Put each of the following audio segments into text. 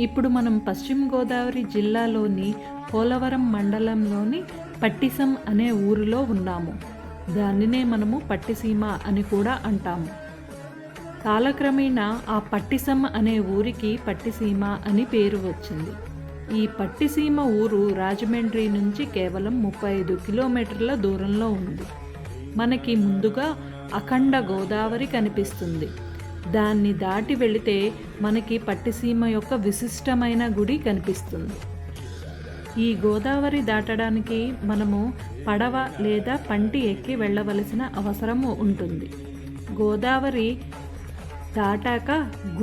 ఇప్పుడు మనం పశ్చిమ గోదావరి జిల్లాలోని పోలవరం మండలంలోని పట్టిసం అనే ఊరిలో ఉన్నాము. దానినే మనము పట్టిసీమ అని కూడా అంటాము. కాలక్రమేణా ఆ పట్టిసం అనే ఊరికి పట్టిసీమ అని పేరు వచ్చింది. ఈ పట్టిసీమ ఊరు రాజమండ్రి నుంచి కేవలం ముప్పై ఐదు కిలోమీటర్ల దూరంలో ఉంది. మనకి ముందుగా అఖండ గోదావరి కనిపిస్తుంది. దాన్ని దాటి వెళితే మనకి పట్టిసీమ యొక్క విశిష్టమైన గుడి కనిపిస్తుంది. ఈ గోదావరి దాటడానికి మనము పడవ లేదా పంటి ఎక్కి వెళ్ళవలసిన అవసరము ఉంటుంది. గోదావరి దాటాక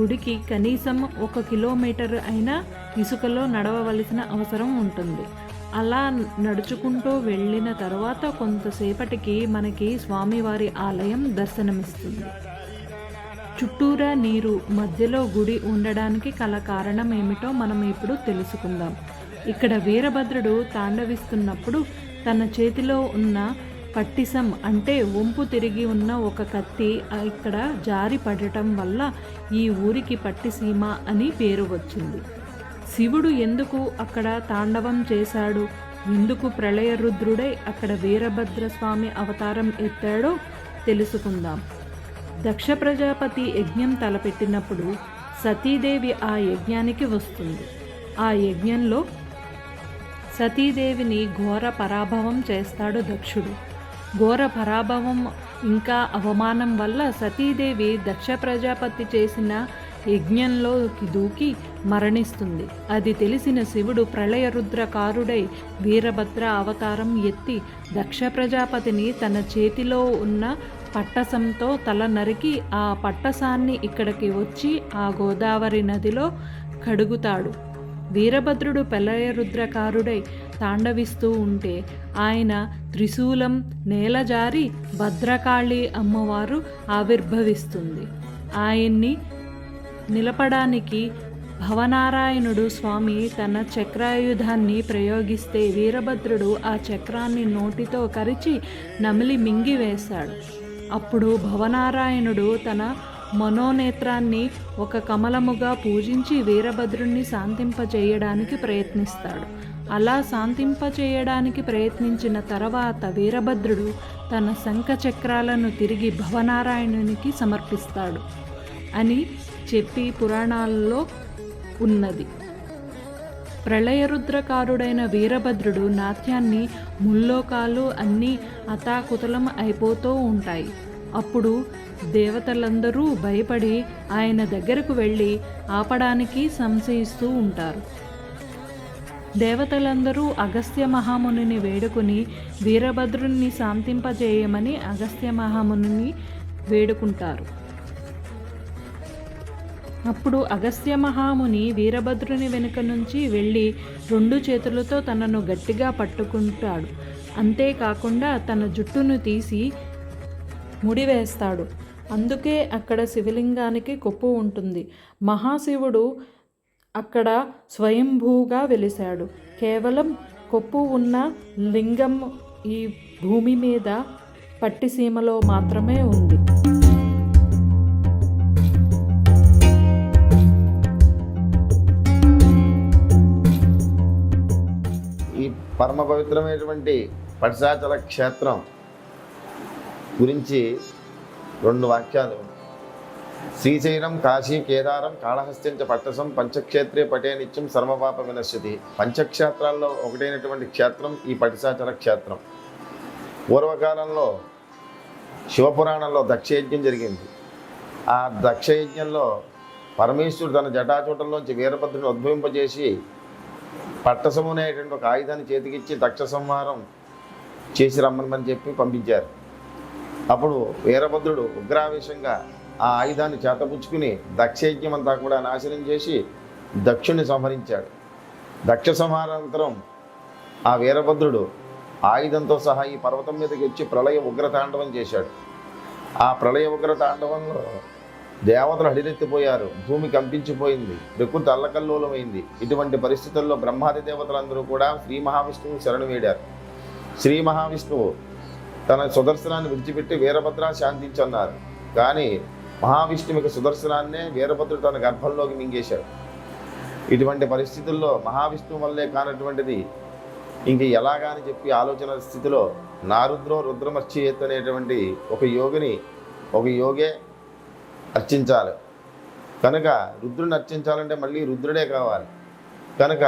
గుడికి కనీసం ఒక కిలోమీటర్ అయినా ఇసుకలో నడవవలసిన అవసరం ఉంటుంది. అలా నడుచుకుంటూ వెళ్ళిన తర్వాత కొంతసేపటికి మనకి స్వామివారి ఆలయం దర్శనమిస్తుంది. చుట్టూరా నీరు మధ్యలో గుడి ఉండడానికి కల కారణం ఏమిటో మనం ఇప్పుడు తెలుసుకుందాం. ఇక్కడ వీరభద్రుడు తాండవిస్తున్నప్పుడు తన చేతిలో ఉన్న పట్టిసం అంటే వంపు తిరిగి ఉన్న ఒక కత్తి ఇక్కడ జారి పడటం వల్ల ఈ ఊరికి పట్టిసీమ అని పేరు వచ్చింది. శివుడు ఎందుకు అక్కడ తాండవం చేశాడు? ఎందుకు ప్రళయ రుద్రుడై అక్కడ వీరభద్ర స్వామి అవతారం ఎత్తాడో తెలుసుకుందాం. దక్ష ప్రజాపతి యజ్ఞం తలపెట్టినప్పుడు సతీదేవి ఆ యజ్ఞానికి వస్తుంది. ఆ యజ్ఞంలో సతీదేవిని ఘోర పరాభవం చేస్తాడు దక్షుడు. ఘోర పరాభవం ఇంకా అవమానం వల్ల సతీదేవి దక్ష ప్రజాపతి చేసిన యజ్ఞంలోకి దూకి మరణిస్తుంది. అది తెలిసిన శివుడు ప్రళయరుద్రకారుడై వీరభద్ర అవతారం ఎత్తి దక్ష ప్రజాపతిని తన చేతిలో ఉన్న పట్టసంతో తల నరికి ఆ పట్టసాన్ని ఇక్కడికి వచ్చి ఆ గోదావరి నదిలో కడుగుతాడు. వీరభద్రుడు పెలయరుద్రకారుడై తాండవిస్తూ ఉంటే ఆయన త్రిశూలం నేలజారి భద్రకాళి అమ్మవారు ఆవిర్భవిస్తుంది. ఆయన్ని నిలపడానికి భవనారాయణుడు స్వామి తన చక్రాయుధాన్ని ప్రయోగిస్తే వీరభద్రుడు ఆ చక్రాన్ని నోటితో కరిచి నమిలి మింగివేశాడు అప్పుడు భవనారాయణుడు తన మనోనేత్రాన్ని ఒక కమలముగా పూజించి వీరభద్రుణ్ణి శాంతింపచేయడానికి ప్రయత్నిస్తాడు. అలా శాంతింపచేయడానికి ప్రయత్నించిన తర్వాత వీరభద్రుడు తన శంఖ చక్రాలను తిరిగి భవనారాయణునికి సమర్పిస్తాడు అని చెప్పి పురాణాల్లో ఉన్నది. ప్రళయరుద్రకారుడైన వీరభద్రుడు నాట్యాన్ని ముల్లోకాలు అన్నీ అతాకుతలం అయిపోతూ ఉంటాయి. అప్పుడు దేవతలందరూ భయపడి ఆయన దగ్గరకు వెళ్ళి ఆపడానికి సంశయిస్తూ ఉంటారు. దేవతలందరూ అగస్త్య మహామునిని వేడుకుని వీరభద్రుని శాంతింపజేయమని అగస్త్య మహామునిని వేడుకుంటారు. అప్పుడు అగస్త్య మహాముని వీరభద్రుని వెనుక నుంచి వెళ్ళి రెండు చేతులతో తనను గట్టిగా పట్టుకుంటాడు. అంతేకాకుండా తన జుట్టును తీసి ముడివేస్తాడు. అందుకే అక్కడ శివలింగానికి కొప్పు ఉంటుంది. మహాశివుడు అక్కడ స్వయంభూగా వెలిశాడు. కేవలం కొప్పు ఉన్న లింగం ఈ భూమి మీద పట్టిసీమలో మాత్రమే ఉంది. పరమ పవిత్రమైనటువంటి పటిసాచల క్షేత్రం గురించి రెండు వాక్యాలు. శ్రీశైలం కాశీ కేదారం కాళహస్త్యంచ పట్టసం పంచక్షేత్రే పటే నిత్యం సర్వపాప వినశ్యతి పంచక్షేత్రాల్లో ఒకటైనటువంటి క్షేత్రం ఈ పటిసాచల క్షేత్రం. పూర్వకాలంలో శివపురాణంలో దక్షయజ్ఞం జరిగింది. ఆ దక్షయజ్ఞంలో పరమేశ్వరుడు తన జటాచూటంలోంచి వీరభద్రుని ఉద్భవింపజేసి పట్టసము అనేటువంటి ఒక ఆయుధాన్ని చేతికిచ్చి దక్ష సంహారం చేసి రమ్మని చెప్పి పంపించారు. అప్పుడు వీరభద్రుడు ఉగ్రావేశంగా ఆ ఆయుధాన్ని చేతపుచ్చుకుని దక్షయజ్ఞం అంతా కూడా నాశనం చేసి దక్షుణ్ణి సంహరించాడు. దక్ష సంహారానంతరం ఆ వీరభద్రుడు ఆయుధంతో సహా ఈ పర్వతం మీదకి వచ్చి ప్రళయ ఉగ్రతాండవం చేశాడు. ఆ ప్రళయ ఉగ్రతాండవంలో దేవతలు హడిరెత్తిపోయారు. భూమి కంపించిపోయింది. ప్రకృతి అల్లకల్లోలమైంది. ఇటువంటి పరిస్థితుల్లో బ్రహ్మాది దేవతలందరూ కూడా శ్రీ మహావిష్ణువు శరణు వేడారు. శ్రీ మహావిష్ణువు తన సుదర్శనాన్ని విడిచిపెట్టి వీరభద్ర శాంతించన్నారు. కానీ మహావిష్ణువుకి సుదర్శనాన్నే వీరభద్రుడు తన గర్భంలోకి మింగేశాడు. ఇటువంటి పరిస్థితుల్లో మహావిష్ణువు వల్లే కానటువంటిది ఇంక ఎలాగా అని చెప్పి ఆలోచన స్థితిలో నారుద్రో రుద్రమర్చియేత్ అనేటువంటి ఒక యోగిని ఒక యోగే అర్చించాలి. కనుక రుద్రుని అర్చించాలంటే మళ్ళీ రుద్రుడే కావాలి. కనుక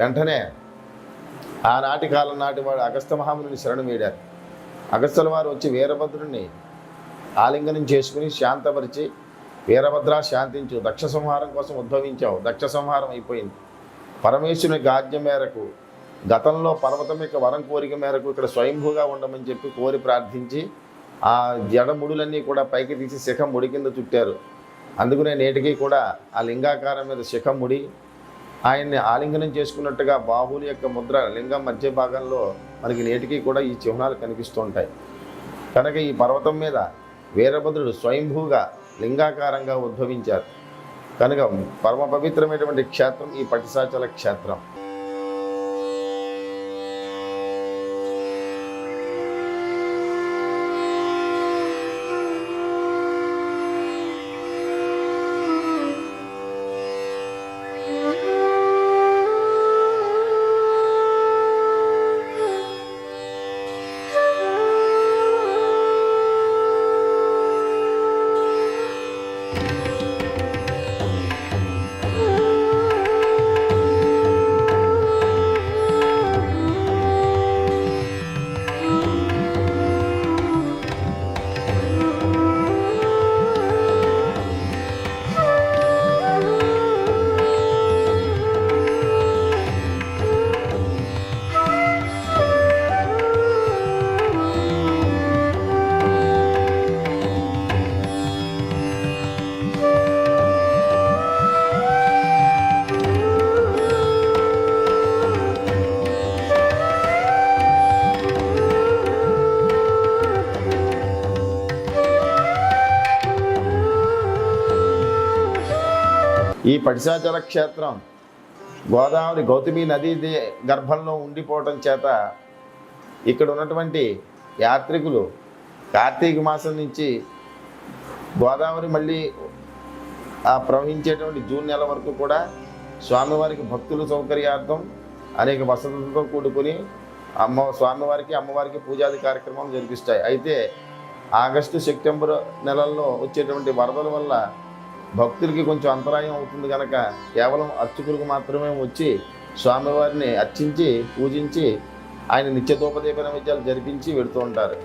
వెంటనే ఆనాటి కాలం నాటి వాడు అగస్త మహాముని శరణు వేడారు. అగస్త్యుల వారు వచ్చి వీరభద్రుడిని ఆలింగనం చేసుకుని శాంతపరిచి వీరభద్ర శాంతించు దక్ష సంహారం కోసం ఉద్భవించావు. దక్ష సంహారం అయిపోయింది. పరమేశ్వరుని గాజ్యం మేరకు గతంలో పర్వతం యొక్క వరం కోరిక మేరకు ఇక్కడ స్వయంభూగా ఉండమని చెప్పి కోరి ప్రార్థించి ఆ జడముడులన్నీ కూడా పైకి తీసి శిఖం ముడి కింద చుట్టారు. అందుకనే నేటికి కూడా ఆ లింగాకారం మీద శిఖం ముడి ఆయన్ని ఆలింగనం చేసుకున్నట్టుగా బాహువుల యొక్క ముద్ర లింగం మధ్య భాగంలో మనకి నేటికి కూడా ఈ చిహ్నాలు కనిపిస్తుంటాయి. కనుక ఈ పర్వతం మీద వీరభద్రుడు స్వయంభూగా లింగాకారంగా ఉద్భవించారు. కనుక పరమ పవిత్రమైనటువంటి క్షేత్రం ఈ పటిసాచల క్షేత్రం. ఈ పటిసాచల క్షేత్రం గోదావరి గౌతమి నదీ గర్భంలో ఉండిపోవటం చేత ఇక్కడ ఉన్నటువంటి యాత్రికులు కార్తీక మాసం నుంచి గోదావరి మళ్ళీ ఆ ప్రవహించేటువంటి జూన్ నెల వరకు కూడా స్వామివారికి భక్తుల సౌకర్యార్థం అనేక వసతులతో కూడుకుని అమ్మ స్వామివారికి అమ్మవారికి పూజాది కార్యక్రమాలు జరిపిస్తాయి. అయితే ఆగస్టు సెప్టెంబర్ నెలల్లో వచ్చేటువంటి వరదల వల్ల భక్తులకి కొంచెం అంతరాయం అవుతుంది కనుక కేవలం అర్చకులకు మాత్రమే వచ్చి స్వామివారిని అర్చించి పూజించి ఆయన నిత్యదోపదీప నైవేద్యాలు జరిపించి వెడుతూ ఉంటారు.